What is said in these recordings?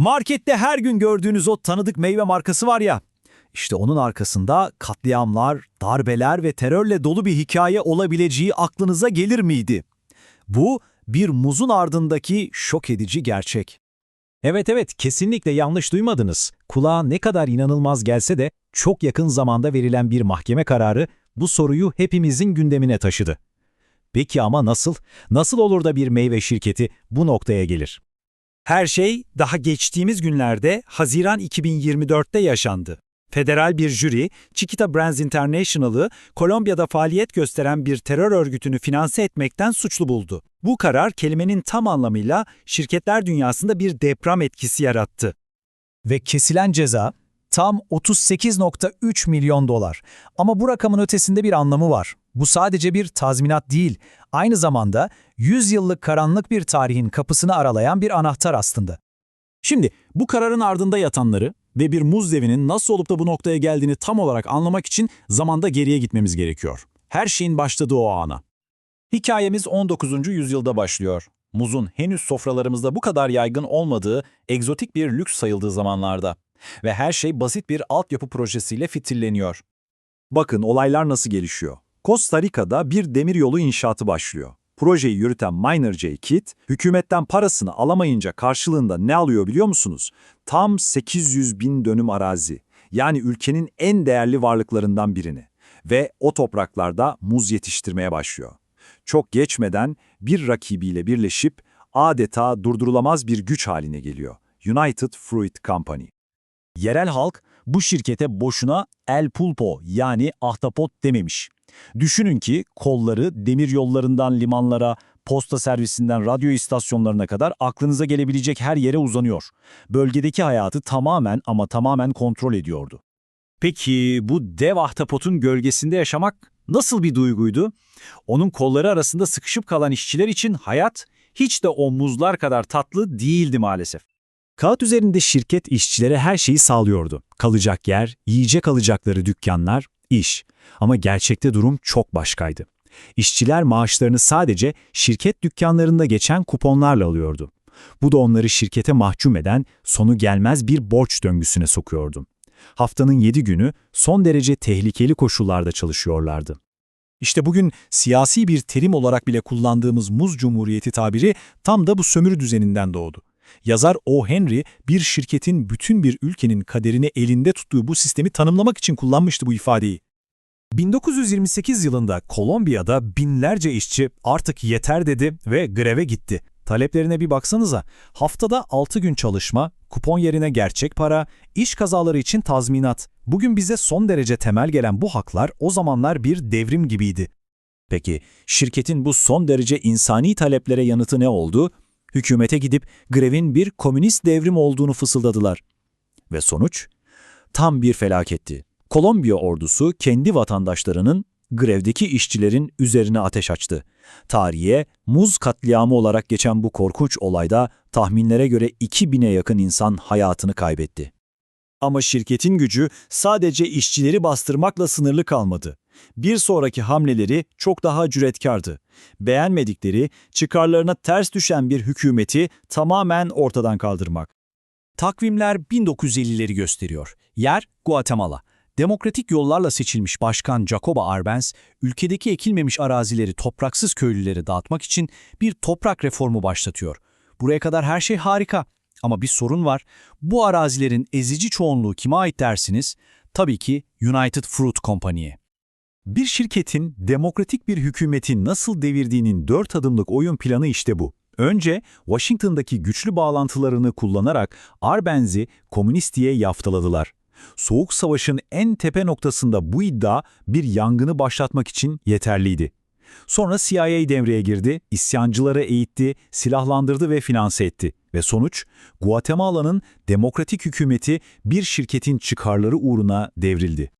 Markette her gün gördüğünüz o tanıdık meyve markası var ya. İşte onun arkasında katliamlar, darbeler ve terörle dolu bir hikaye olabileceği aklınıza gelir miydi? Bu bir muzun ardındaki şok edici gerçek. Evet evet kesinlikle yanlış duymadınız. Kulağa ne kadar inanılmaz gelse de çok yakın zamanda verilen bir mahkeme kararı bu soruyu hepimizin gündemine taşıdı. Peki ama nasıl? Nasıl olur da bir meyve şirketi bu noktaya gelir? Her şey daha geçtiğimiz günlerde Haziran 2024'te yaşandı. Federal bir jüri, Chiquita Brands International'ı Kolombiya'da faaliyet gösteren bir terör örgütünü finanse etmekten suçlu buldu. Bu karar kelimenin tam anlamıyla şirketler dünyasında bir deprem etkisi yarattı. Ve kesilen ceza tam 38.3 milyon dolar. Ama bu rakamın ötesinde bir anlamı var. Bu sadece bir tazminat değil, aynı zamanda 100 yıllık karanlık bir tarihin kapısını aralayan bir anahtar aslında. Şimdi bu kararın ardında yatanları ve bir muz devinin nasıl olup da bu noktaya geldiğini tam olarak anlamak için zamanda geriye gitmemiz gerekiyor. Her şeyin başladığı o ana. Hikayemiz 19. yüzyılda başlıyor. Muzun henüz sofralarımızda bu kadar yaygın olmadığı, egzotik bir lüks sayıldığı zamanlarda. Ve her şey basit bir altyapı projesiyle fitilleniyor. Bakın olaylar nasıl gelişiyor. Costa Rica'da bir demiryolu inşaatı başlıyor. Projeyi yürüten Miner J. Kidd, hükümetten parasını alamayınca karşılığında ne alıyor biliyor musunuz? Tam 800 bin dönüm arazi. Yani ülkenin en değerli varlıklarından birini. Ve o topraklarda muz yetiştirmeye başlıyor. Çok geçmeden bir rakibiyle birleşip adeta durdurulamaz bir güç haline geliyor. United Fruit Company. Yerel halk bu şirkete boşuna El Pulpo yani ahtapot dememiş. Düşünün ki kolları demir yollarından limanlara, posta servisinden radyo istasyonlarına kadar aklınıza gelebilecek her yere uzanıyor. Bölgedeki hayatı tamamen ama tamamen kontrol ediyordu. Peki bu dev ahtapotun gölgesinde yaşamak nasıl bir duyguydu? Onun kolları arasında sıkışıp kalan işçiler için hayat hiç de o muzlar kadar tatlı değildi maalesef. Kağıt üzerinde şirket işçilere her şeyi sağlıyordu. Kalacak yer, yiyecek alacakları dükkanlar, iş. Ama gerçekte durum çok başkaydı. İşçiler maaşlarını sadece şirket dükkanlarında geçen kuponlarla alıyordu. Bu da onları şirkete mahkum eden sonu gelmez bir borç döngüsüne sokuyordu. Haftanın 7 günü son derece tehlikeli koşullarda çalışıyorlardı. İşte bugün siyasi bir terim olarak bile kullandığımız muz cumhuriyeti tabiri tam da bu sömürü düzeninden doğdu. Yazar O. Henry, bir şirketin bütün bir ülkenin kaderini elinde tuttuğu bu sistemi tanımlamak için kullanmıştı bu ifadeyi. 1928 yılında Kolombiya'da binlerce işçi artık yeter dedi ve greve gitti. Taleplerine bir baksanıza. Haftada 6 gün çalışma, kupon yerine gerçek para, iş kazaları için tazminat. Bugün bize son derece temel gelen bu haklar o zamanlar bir devrim gibiydi. Peki şirketin bu son derece insani taleplere yanıtı ne oldu? Hükümete gidip grevin bir komünist devrim olduğunu fısıldadılar. Ve sonuç? Tam bir felaketti. Kolombiya ordusu kendi vatandaşlarının grevdeki işçilerin üzerine ateş açtı. Tarihe muz katliamı olarak geçen bu korkunç olayda tahminlere göre 2000'e yakın insan hayatını kaybetti. Ama şirketin gücü sadece işçileri bastırmakla sınırlı kalmadı. Bir sonraki hamleleri çok daha cüretkardı. Beğenmedikleri, çıkarlarına ters düşen bir hükümeti tamamen ortadan kaldırmak. Takvimler 1950'leri gösteriyor. Yer Guatemala. Demokratik yollarla seçilmiş Başkan Jacobo Arbenz, ülkedeki ekilmemiş arazileri topraksız köylülere dağıtmak için bir toprak reformu başlatıyor. Buraya kadar her şey harika ama bir sorun var. Bu arazilerin ezici çoğunluğu kime ait dersiniz? Tabii ki United Fruit Company'ye. Bir şirketin demokratik bir hükümeti nasıl devirdiğinin dört adımlık oyun planı işte bu. Önce Washington'daki güçlü bağlantılarını kullanarak Arbenz'i komünist diye yaftaladılar. Soğuk Savaş'ın en tepe noktasında bu iddia bir yangını başlatmak için yeterliydi. Sonra CIA devreye girdi, isyancıları eğitti, silahlandırdı ve finanse etti. Ve sonuç, Guatemala'nın demokratik hükümeti bir şirketin çıkarları uğruna devrildi.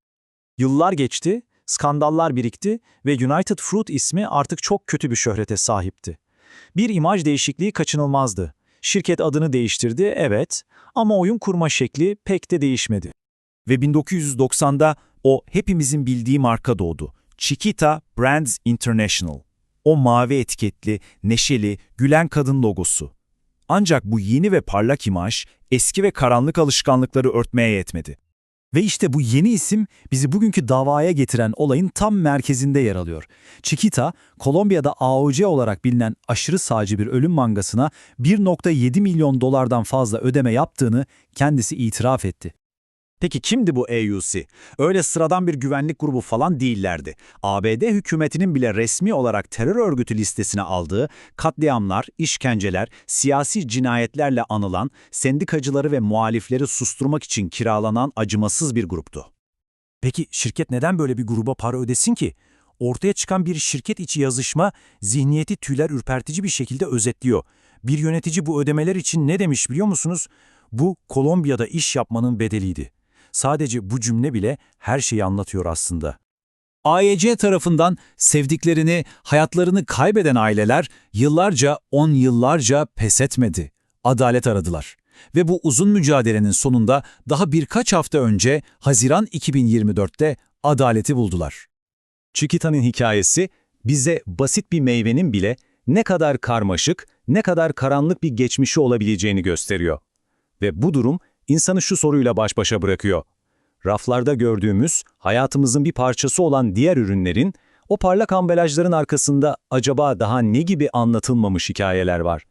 Yıllar geçti, skandallar birikti ve United Fruit ismi artık çok kötü bir şöhrete sahipti. Bir imaj değişikliği kaçınılmazdı. Şirket adını değiştirdi, evet, ama oyun kurma şekli pek de değişmedi. Ve 1990'da o hepimizin bildiği marka doğdu. Chiquita Brands International. O mavi etiketli, neşeli, gülen kadın logosu. Ancak bu yeni ve parlak imaj eski ve karanlık alışkanlıkları örtmeye yetmedi. Ve işte bu yeni isim bizi bugünkü davaya getiren olayın tam merkezinde yer alıyor. Chiquita, Kolombiya'da AOC olarak bilinen aşırı sağcı bir ölüm mangasına 1.7 milyon dolardan fazla ödeme yaptığını kendisi itiraf etti. Peki kimdi bu AUC? Öyle sıradan bir güvenlik grubu falan değillerdi. ABD hükümetinin bile resmi olarak terör örgütü listesine aldığı katliamlar, işkenceler, siyasi cinayetlerle anılan, sendikacıları ve muhalifleri susturmak için kiralanan acımasız bir gruptu. Peki şirket neden böyle bir gruba para ödesin ki? Ortaya çıkan bir şirket içi yazışma zihniyeti tüyler ürpertici bir şekilde özetliyor. Bir yönetici bu ödemeler için ne demiş biliyor musunuz? Bu Kolombiya'da iş yapmanın bedeliydi. Sadece bu cümle bile her şeyi anlatıyor aslında. AYC tarafından sevdiklerini, hayatlarını kaybeden aileler yıllarca, on yıllarca pes etmedi. Adalet aradılar. Ve bu uzun mücadelenin sonunda daha birkaç hafta önce Haziran 2024'te adaleti buldular. Chiquita'nın hikayesi bize basit bir meyvenin bile ne kadar karmaşık, ne kadar karanlık bir geçmişi olabileceğini gösteriyor. Ve bu durum insanı şu soruyla baş başa bırakıyor. Raflarda gördüğümüz, hayatımızın bir parçası olan diğer ürünlerin, o parlak ambalajların arkasında acaba daha ne gibi anlatılmamış hikayeler var?